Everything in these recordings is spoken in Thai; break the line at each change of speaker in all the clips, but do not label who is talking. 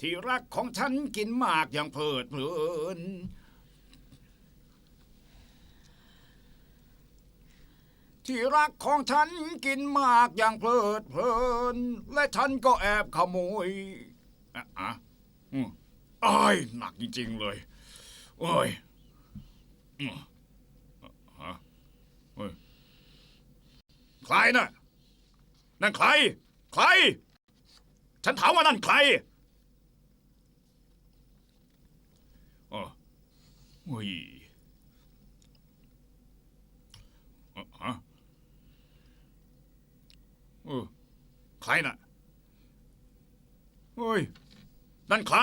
ที่รักของฉันกินมากอย่างเพลิดเพลิน ที่รักของฉันกินมากอย่างเพลิดเพลิน และฉันก็แอบขโมยอะอะอืมอ้ายหนักจริงๆเลยโอ้ยอืมฮะเฮ้ยใครน่ะ นั่นใคร ใคร ฉันถามว่านั่นใครอ๋อ เฮ้ยฮะเออใครน่ะเฮ้ย นั่นใคร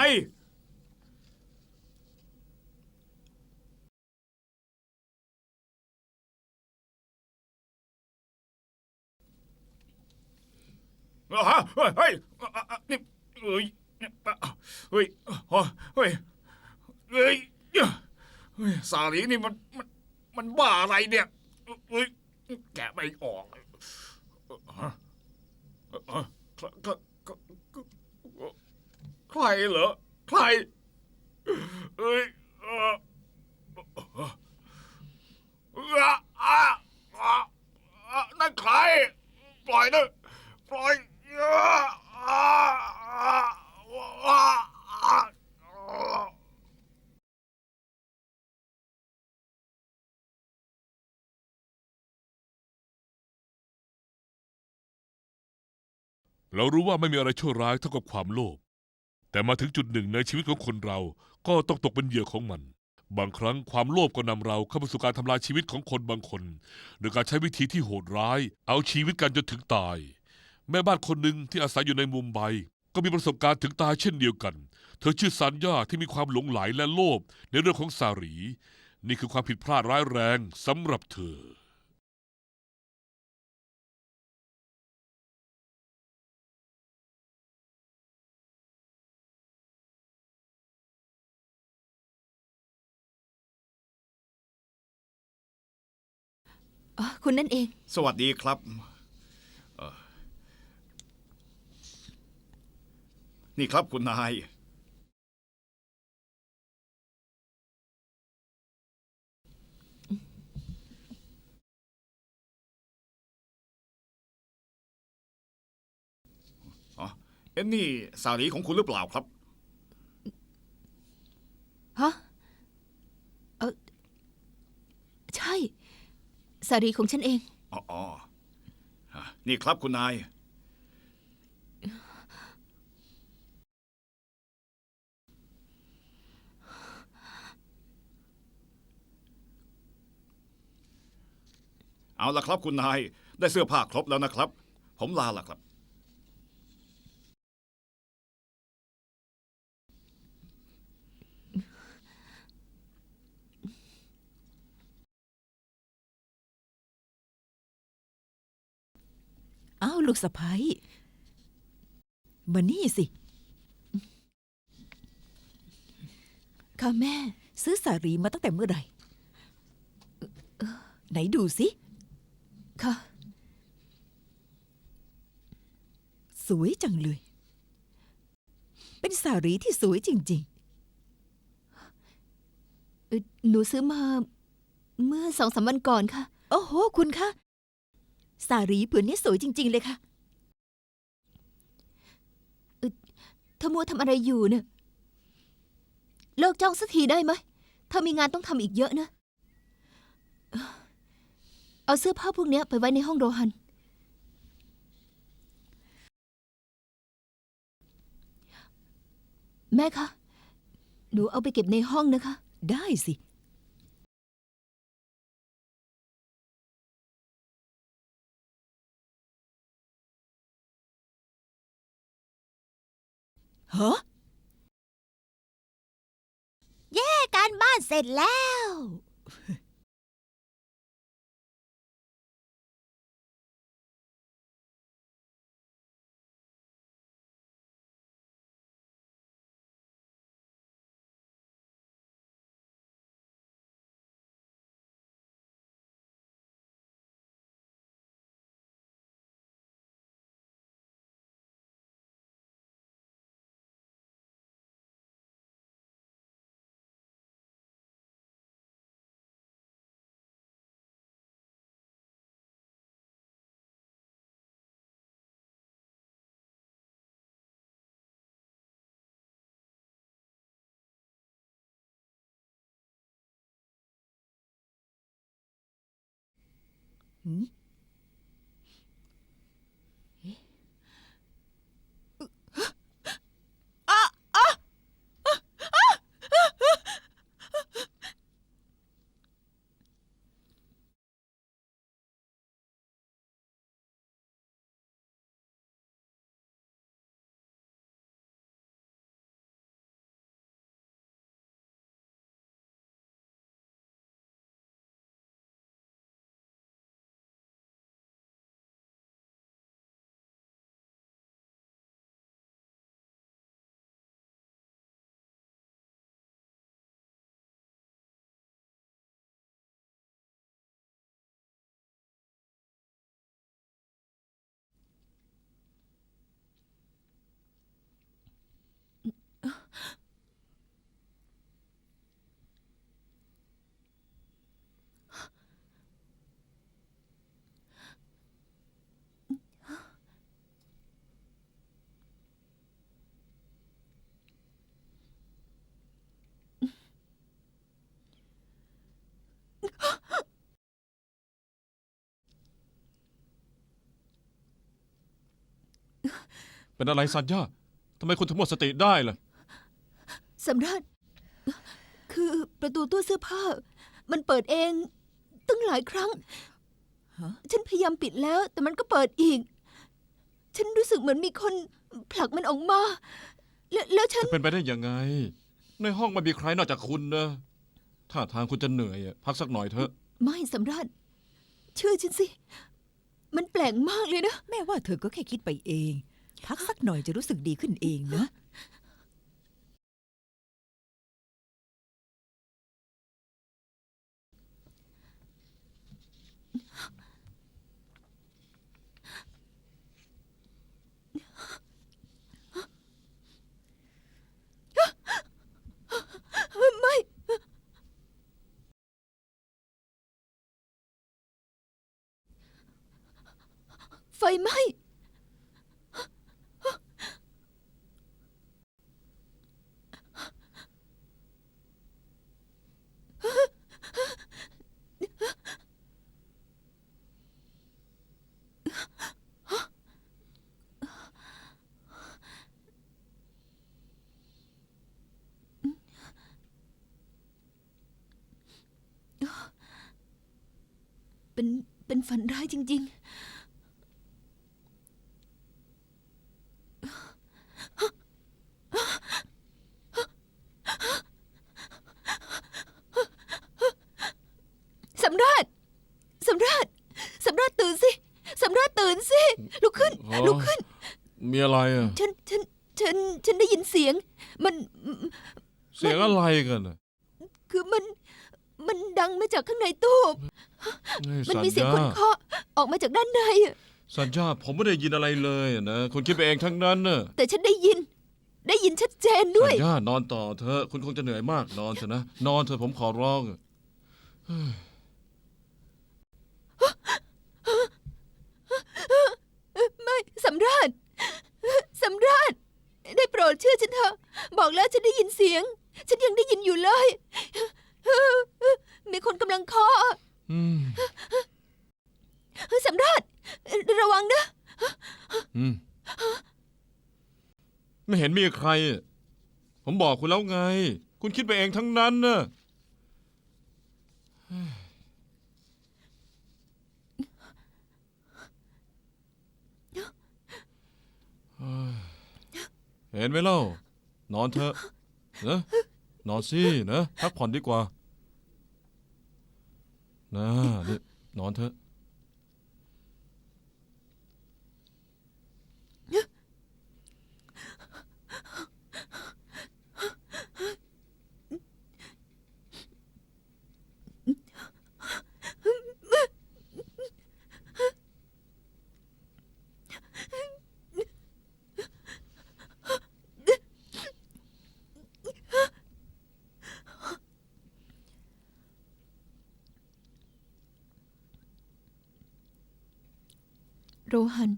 ฮะเฮ้ยเฮ้ยนี่เอ้ยเฮ้ยเฮ้ยเฮ้ย เฮ้ยสาลีนี่มันมันมันบ้าอะไรเนี่ยเฮ้ยแกะไม่ออกฮะเอ่อก็ก็ก็ก็ใครเหรอใครเฮ้ยเอ่อเอ่ออะอะอะอะนั่นใคร ปล่อยนะปล่อยอะอะอะอะ
เรารู้ว่าไม่มีอะไรชั่วร้ายเท่ากับความโลภ แต่มาถึงจุดหนึ่งในชีวิตของคนเรา ก็ต้องตกเป็นเหยื่อของมัน บางครั้งความโลภก็นำเราเข้าไปสู่การทำลายชีวิตของคนบางคนโดยการใช้วิธีที่โหดร้าย เอาชีวิตกันจนถึงตาย แม่บ้านคนหนึ่งที่อาศัยอยู่ในมุมไบก็มีประสบการณ์ถึงตายเช่นเดียวกัน เธอชื่อซันย่าที่มีความหลงไหลและโลภในเรื่องของสารี นี่คือความผิดพลาดร้ายแรงสำหรับเธอ
อ๋อคุณนั่นเอง
สวัสดีครับเอ่อนี่ครับคุณนาย อ๋อ เอ็นนี่สาลีของคุณหรือเปล่าครับ
ฮะ เออใช่ สารีของฉันเอง
อ๋อออฮะนี่ครับคุณนาย เอาละครับคุณนาย ได้เสื้อผ้าครบแล้วนะครับ ผมลาละครับ
อ้าวลูกสะพ้ยมานี่สิ ค่ะแม่ ซื้อสารีมาตั้งแต่เมื่อไหร่เอ่อไหนดูสิ
ค่ะ
สวยจังเลย เป็นสารีที่สวยจริง
เอ่อหนูซื้อมาเมื่อสองสามวันก่อนค่ะ
ๆ โอ้โห คุณคะ สารีผืนนี้สวยจริง ๆ เลยค่ะ
เธอมัวทำอะไรอยู่เนี่ยเลิกจ้องสักทีได้ไหมเธอมีงานต้องทำอีกเยอะนะ เอาเสื้อผ้าพวกนี้ไปไว้ในห้องโรฮัน แม่คะ หนูเอาไปเก็บในห้องนะคะ
ได้สิ ฮะ
การบ้านเสร็จแล้ว
หื เป็
นอะไรสัญญาทำไมคุณถึงหมดสติได้ล่ะ
สำราญคือประตูตู้เสื้อผ้า มันเปิดเอง ตั้งหลายครั้ง
ฮะ
ฉันพยายามปิดแล้ว แต่มันก็เปิดอีก ฉันรู้สึกเหมือนมีคนผลักมันออกมา แล้วแล้วฉัน
จะเป็นไปได้ยังไง ในห้องไม่มีใครนอกจากคุณนะถ้าทางคุณจะเหนื่อยอะพักสักหน่อยเถอะ
ไม่สำราญเชื่อฉันสิ มันแปลกมากเลยนะ
แม่ว่าเธอก็แค่คิดไปเอง พักสักหน่อยจะรู้สึกดีขึ้นเองนะ
ไม่ ไฟไหม้เป็น เป็นฝันร้ายจริง ๆ สำราญสำราญสำราญตื่นสิ สำราญตื่นสิ ลุกขึ้น
อ๋อ
ลุกขึ้น
มีอะไรอะ
ฉันฉันฉันฉันได้ยินเสียง มัน
เสียงอะไรกันอะ
คือมันมันดังมาจากข้างในตู้
เฮ้ย
มัน
สัญ
มีเสียง
ญา
คนเคาะออกมาจากด้านในอะ
สัญญาผมไม่ได้ยินอะไรเลยอะนะคุณคิดไปเองทั้งนั้นน่ะ
แต่ฉันได้ยิน ได้ยินชัดเจนด้วย
สัญญานอนต่อเถอะคุณคงจะเหนื่อยมากนอนเถอะนะนอนเถอะผมขอร้องอะ
ไม่สำราญสำราญได้โปรดเชื่อฉันเถอะ บอกแล้วฉันได้ยินเสียง ฉันยังได้ยินอยู่เลย มีคนกำลังเคาะ
อืม
สำราญระวังนะ
อืมไม่เห็นมีใครอะผมบอกคุณแล้วไง คุณคิดไปเองทั้งนั้นน่ะเเห็นไหมเล่า นอนเถอะนะนอนสินะพักผ่อนดีกว่านะนี่นอนเถอะ
โรฮัน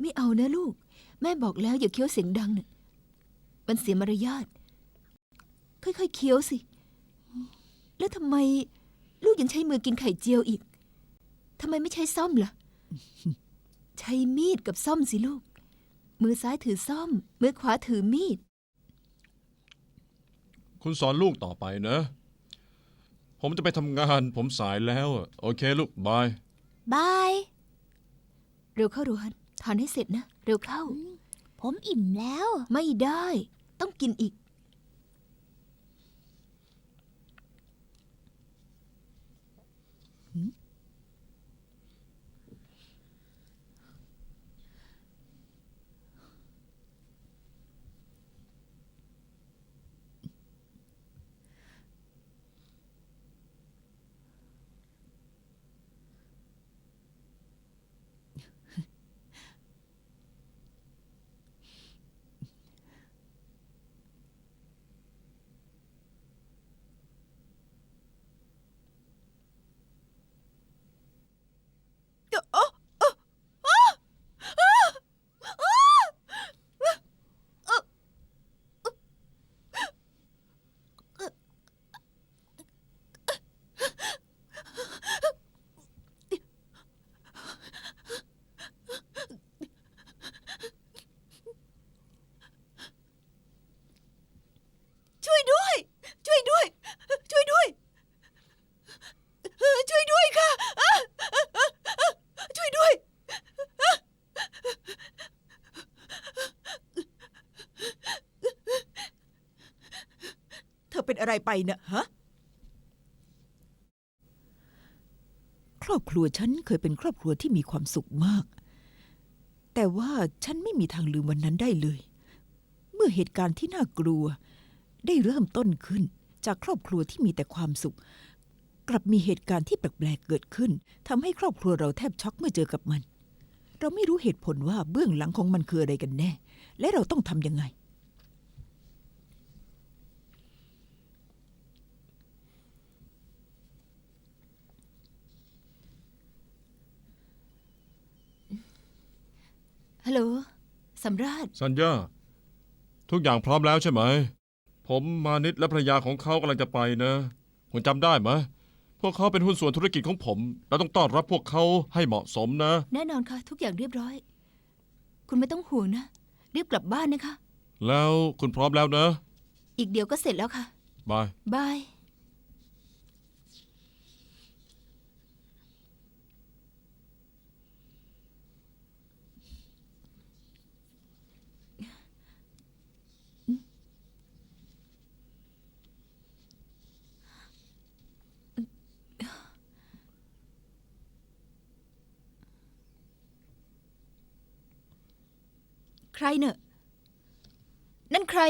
ไม่เอานะลูก แม่ บอกแล้วอย่าเคี้ยวเสียงดังน่ะมันเสียมารยาท ค่อยๆเคี้ยวสิ แล้วทำไมลูกยังใช้มือกินไข่เจียวอีกทำไมไม่ใช้ซ่อมล่ะ ใช้มีดกับซ่อมสิลูก มือซ้ายถือซ่อม มือขวาถือมีด
คุณสอนลูกต่อไปนะ ผมจะไปทำงาน ผมสายแล้วอะโอเคลูก บาย
บาย เร็วเข้าโรฮันทานให้เสร็จนะ เร็วเข้า
ผมอิ่มแล้ว
ไม่ได้ ต้องกินอีก
ช่วยด้วย ช่วยด้วย ช่วยด้วย ช่วยด้วยค่ะ ช่วยด้วย เธ อะไรไปเนะฮะ ครอบครัวฉันเคยเป็นครอบครัวที่มีความสุขมาก แต่ว่าฉันไม่มีทางลืมวันนั้นได้เลย เมื่อเหตุการณ์ที่น่ากลัว ได้เริ่มต้นขึ้นจากครอบครัวที่มีแต่ความสุข กลับมีเหตุการณ์ที่แปลกๆเกิดขึ้นทำให้ครอบครัวเราแทบช็อกเมื่อเจอกับมัน เราไม่รู้เหตุผลว่าเบื้องหลังของมันคืออะไรกันแน่ และเราต้องทำยังไง
ฮัลโหลสำราญ
สัญญา ทุกอย่างพร้อมแล้วใช่ไหม ผมมานิดและภรรยาของเขากำลังจะไปนะ คุณจำได้ไหมพวกเขาเป็นหุ้นส่วนธุรกิจของผม เราต้องต้อนรับพวกเขาให้เหมาะสมนะ
แน่นอนค่ะ ทุกอย่างเรียบร้อย คุณไม่ต้องห่วงนะรีบกลับบ้านนะคะ
แล้วคุณพร้อมแล้วนะ
อีกเดียวก็เสร็จแล้วค่ะ
บาย
บาย ใครเนอะนั่นใคร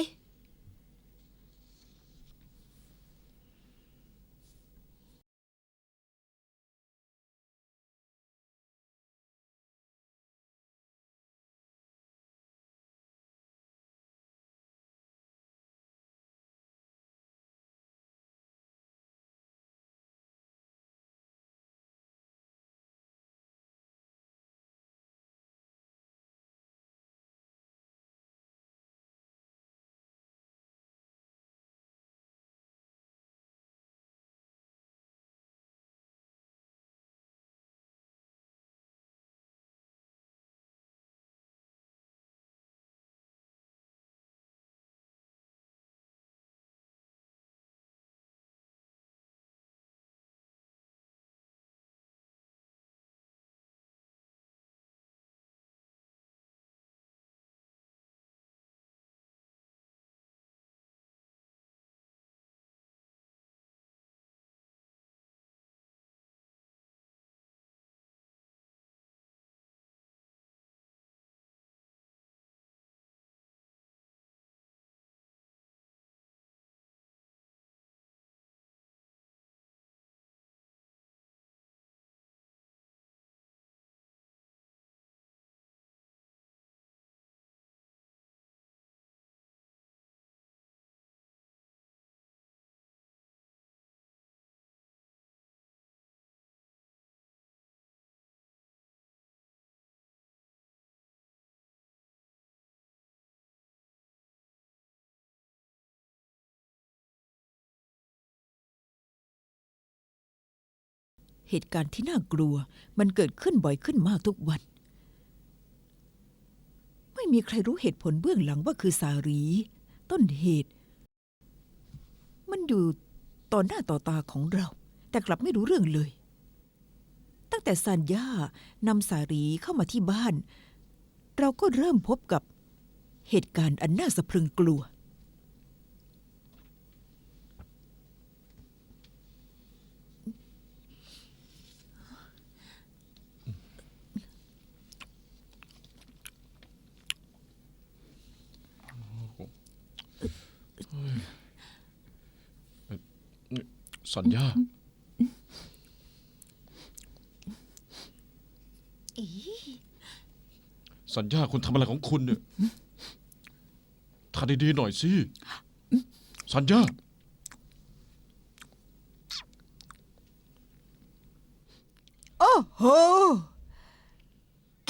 เหตุการณ์ที่น่ากลัว มันเกิดขึ้นบ่อยขึ้นมากทุกวัน ไม่มีใครรู้เหตุผลเบื้องหลังว่าคือสารี ต้นเหตุ มันอยู่ต่อหน้าต่อตาของเรา แต่กลับไม่รู้เรื่องเลย ตั้งแต่ซานย่านำสารีเข้ามาที่บ้าน เราก็เริ่มพบกับเหตุการณ์อันน่าสะพรึงกลัว
สัญญาสัญญาคุณทำอะไรของคุณเนี่ยทานดีๆหน่อยสิ สัญญา
โอ้โห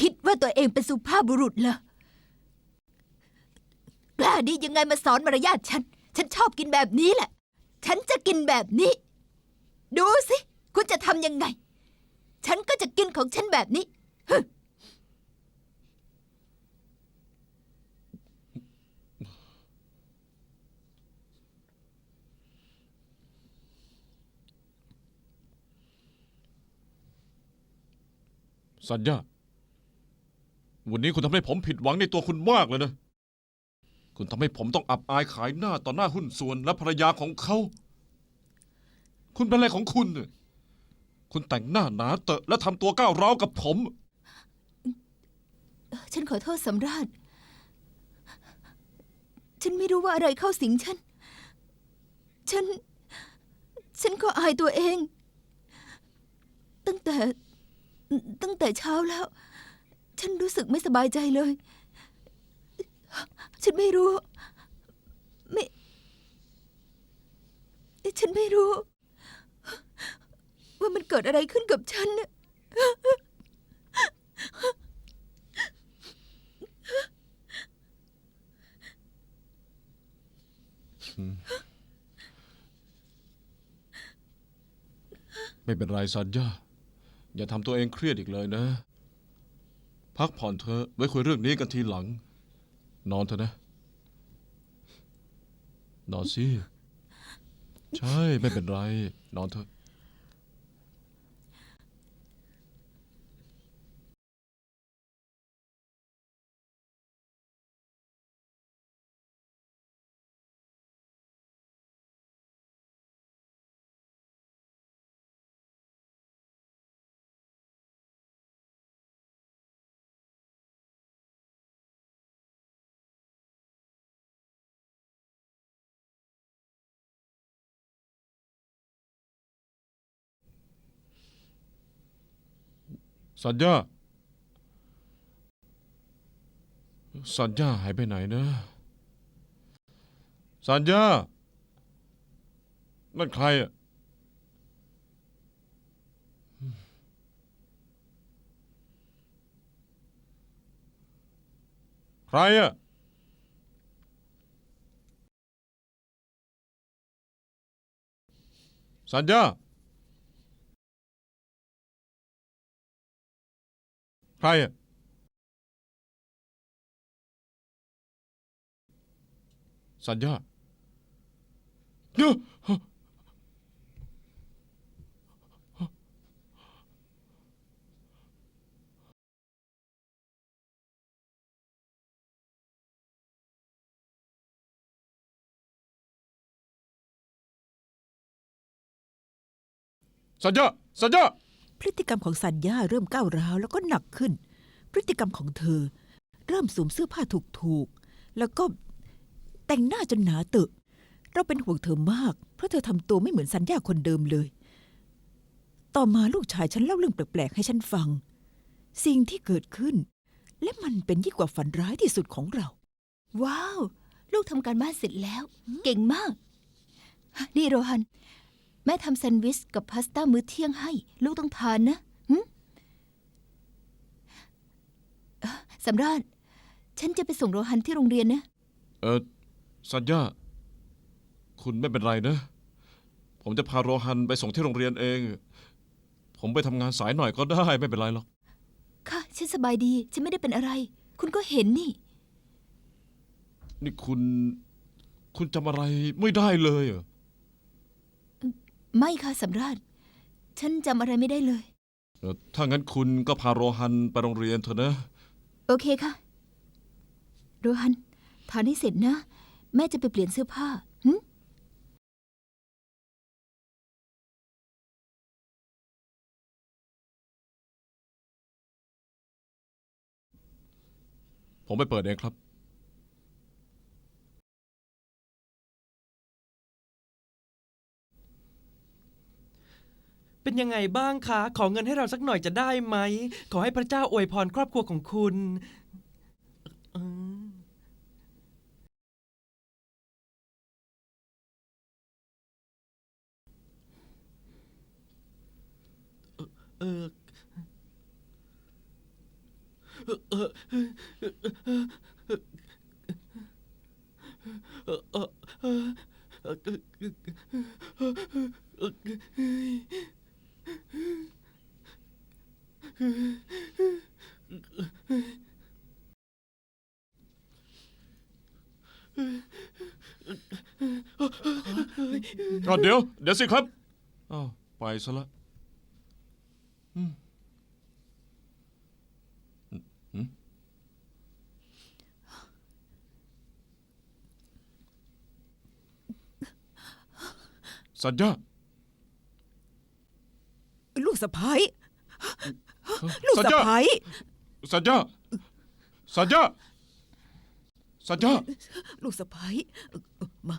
คิดว่าตัวเองเป็นสุภาพบุรุษเหรอกล้าดียังไงมาสอนมารยาทฉัน ฉันชอบกินแบบนี้แหละ ฉันจะกินแบบนี้ ดูสิ คุณจะทำยังไง ฉันก็จะกินของฉันแบบนี้
สัญญา วันนี้คุณทำให้ผมผิดหวังในตัวคุณมากเลยนะ คุณทำให้ผมต้องอับอายขายหน้าต่อหน้าหุ้นส่วนและภรรยาของเขา คุณเป็นอะไรของคุณเนี่ยคุณแต่งหน้าหนาเตอะและทำตัวก้าวร้าวกับผม
ฉันขอโทษสำราญ ฉันไม่รู้ว่าอะไรเข้าสิงฉัน ฉัน ฉันก็อายตัวเอง ตั้งแต่ ตั้งแต่เช้าแล้ว ฉันรู้สึกไม่สบายใจเลย ฉันไม่รู้ ไม่ ฉันไม่รู้ ว่ามันเกิดอะไรขึ้นกับฉันน่ะ
ไม่เป็นไรสัญญาอย่าทำตัวเองเครียดอีกเลยนะ พักผ่อนเถอะไว้คุยเรื่องนี้กันทีหลัง นอนเถอะนะ นอนสิ ใช่ ไม่เป็นไร นอนเถอะ สัญญา สัญญาหายไปไหนนะ สัญญา นั่นใครอะใครอะสัญญา ใครอะ
พฤติกรรมของสัญญาเริ่มก้าวร้าวแล้วก็หนักขึ้น พฤติกรรมของเธอ เริ่มสวมเสื้อผ้าถูกๆ แล้วก็แต่งหน้าจนหนาเตอะ เราเป็นห่วงเธอมาก เพราะเธอทำตัวไม่เหมือนสัญญาคนเดิมเลย ต่อมาลูกชายฉันเล่าเรื่องแปลกๆ ให้ฉันฟัง สิ่งที่เกิดขึ้น และมันเป็นยิ่งกว่าฝันร้ายที่สุดของเรา
ว้าว ลูกทำการบ้านเสร็จแล้ว เก่งมาก นี่โรฮัน แม่ทำแซนด์วิชกับพาสต้ามื้อเที่ยงให้ ลูกต้องทานนะหึเอ่อสำราญฉันจะไปส่งโรฮันที่โรงเรียนนะ
เออสัญญา คุณไม่เป็นไรนะ ผมจะพาโรฮันไปส่งที่โรงเรียนเองผผมไปทำงานสายหน่อยก็ได้ไม่เป็นไรหรอก
ค่ะ ฉันสบายดี ฉันไม่ได้เป็นอะไร คุณก็เห็นนี่
นี่คุณ คุณจำอะไรไม่ได้เลยเหรอ
ไม่ค่ะสำราญฉันจำอะไรไม่ได้เลย
เอ่อถ้างั้นคุณก็พาโรฮันไปโรงเรียนเถอะนะ
โอเคค่ะ โรฮัน ทานให้เสร็จนะ แม่จะไปเปลี่ยนเสื้อผ้าหึ
ผมไปเปิดเองครับ
เป็นยังไงบ้างคะ ขอเงินให้เราสักหน่อยจะได้ไหม ขอให้พระเจ้าอวยพรครอบครัวของคุณอืมเออเออเออเออเออเออ
ก็เดี๋ยว เดี๋ยวสิครับอ้าวไปซะละอืมอืมสัญญา
ลูกสะพ้าย ลูก
สัญ
สะ
ญา
พ้าย
สัญญาสัญญาสัญญา
ลูกสะพ้ายเอ่อเอ่อมา